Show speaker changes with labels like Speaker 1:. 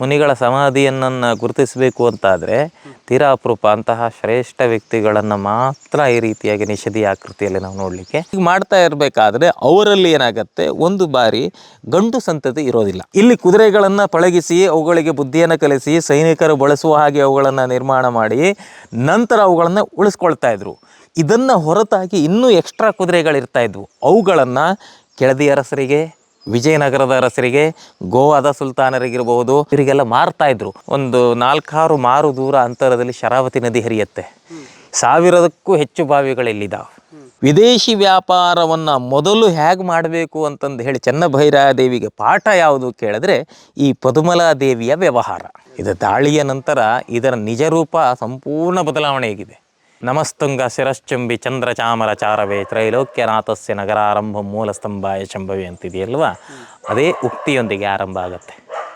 Speaker 1: ಮುನಿಗಳ ಸಮಾಧಿಯನ್ನು ಗುರುತಿಸಬೇಕು ಅಂತಾದರೆ ತೀರಾ ಅಪರೂಪ ಅಂತಹ ಶ್ರೇಷ್ಠ ವ್ಯಕ್ತಿಗಳನ್ನು ಮಾತ್ರ ಈ ರೀತಿಯಾಗಿ ನಿಷಧಿ ಆಕೃತಿಯಲ್ಲಿ ನಾವು ನೋಡಲಿಕ್ಕೆ. ಈಗ ಮಾಡ್ತಾ ಇರಬೇಕಾದ್ರೆ ಅವರಲ್ಲಿ ಏನಾಗುತ್ತೆ? ಒಂದು ಬಾರಿ ಗಂಡು ಸಂತತಿ ಇರೋದಿಲ್ಲ. ಇಲ್ಲಿ ಕುದುರೆಗಳನ್ನು ಪಳಗಿಸಿ, ಅವುಗಳಿಗೆ ಬುದ್ಧಿಯನ್ನು ಕಲಿಸಿ, ಸೈನಿಕರು ಬಳಸುವ ಹಾಗೆ ಅವುಗಳನ್ನು ನಿರ್ಮಾಣ ಮಾಡಿ ನಂತರ ಅವುಗಳನ್ನು ಉಳಿಸ್ಕೊಳ್ತಾ ಇದ್ರು. ಇದನ್ನು ಹೊರತಾಗಿ ಇನ್ನೂ ಎಕ್ಸ್ಟ್ರಾ ಕುದುರೆಗಳಿರ್ತಾ ಇದ್ವು. ಅವುಗಳನ್ನು ಕೆಳದಿ ಅರಸರಿಗೆ ವಿಜಯನಗರದ ಅರಸರಿಗೆ, ಗೋವಾದ ಸುಲ್ತಾನರಿಗಿರಬಹುದು. ಇವರಿಗೆಲ್ಲ ಮಾರ್ತಾ ಇದ್ರು. ಒಂದು ನಾಲ್ಕಾರು ಮಾರು ದೂರ ಅಂತರದಲ್ಲಿ ಶರಾವತಿ ನದಿ ಹರಿಯುತ್ತೆ. ಸಾವಿರದಕ್ಕೂ ಹೆಚ್ಚು ಬಾವಿಗಳಿಲ್ಲಿದ್ದಾವೆ ವಿದೇಶಿ ವ್ಯಾಪಾರವನ್ನು ಮೊದಲು ಹೇಗೆ ಮಾಡಬೇಕು ಅಂತಂದು ಹೇಳಿ ಚೆನ್ನಭೈರಾದೇವಿಗೆ ಪಾಠ ಯಾವುದು ಕೇಳಿದ್ರೆ, ಈ ಪದುಮಲಾದೇವಿಯ ವ್ಯವಹಾರ. ಇದು ದಾಳಿಯ ನಂತರ ಇದರ ನಿಜ ರೂಪ ಸಂಪೂರ್ಣ ಬದಲಾವಣೆಯಾಗಿದೆ. ನಮಸ್ತುಂಗ ಶಿರಶ್ಚುಂಬಿ ಚಂದ್ರ ಚಾಮರ ಚಾರವೇ ತ್ರೈಲೋಕ್ಯನಾಥಸ್ಯ ನಗರಾರಂಭ ಮೂಲಸ್ತಂಭಾಯ ಶಂಭವಿ ಅಂತಿದೆಯಲ್ವಾ? ಅದೇ ಉಕ್ತಿಯೊಂದಿಗೆ ಆರಂಭ ಆಗುತ್ತೆ.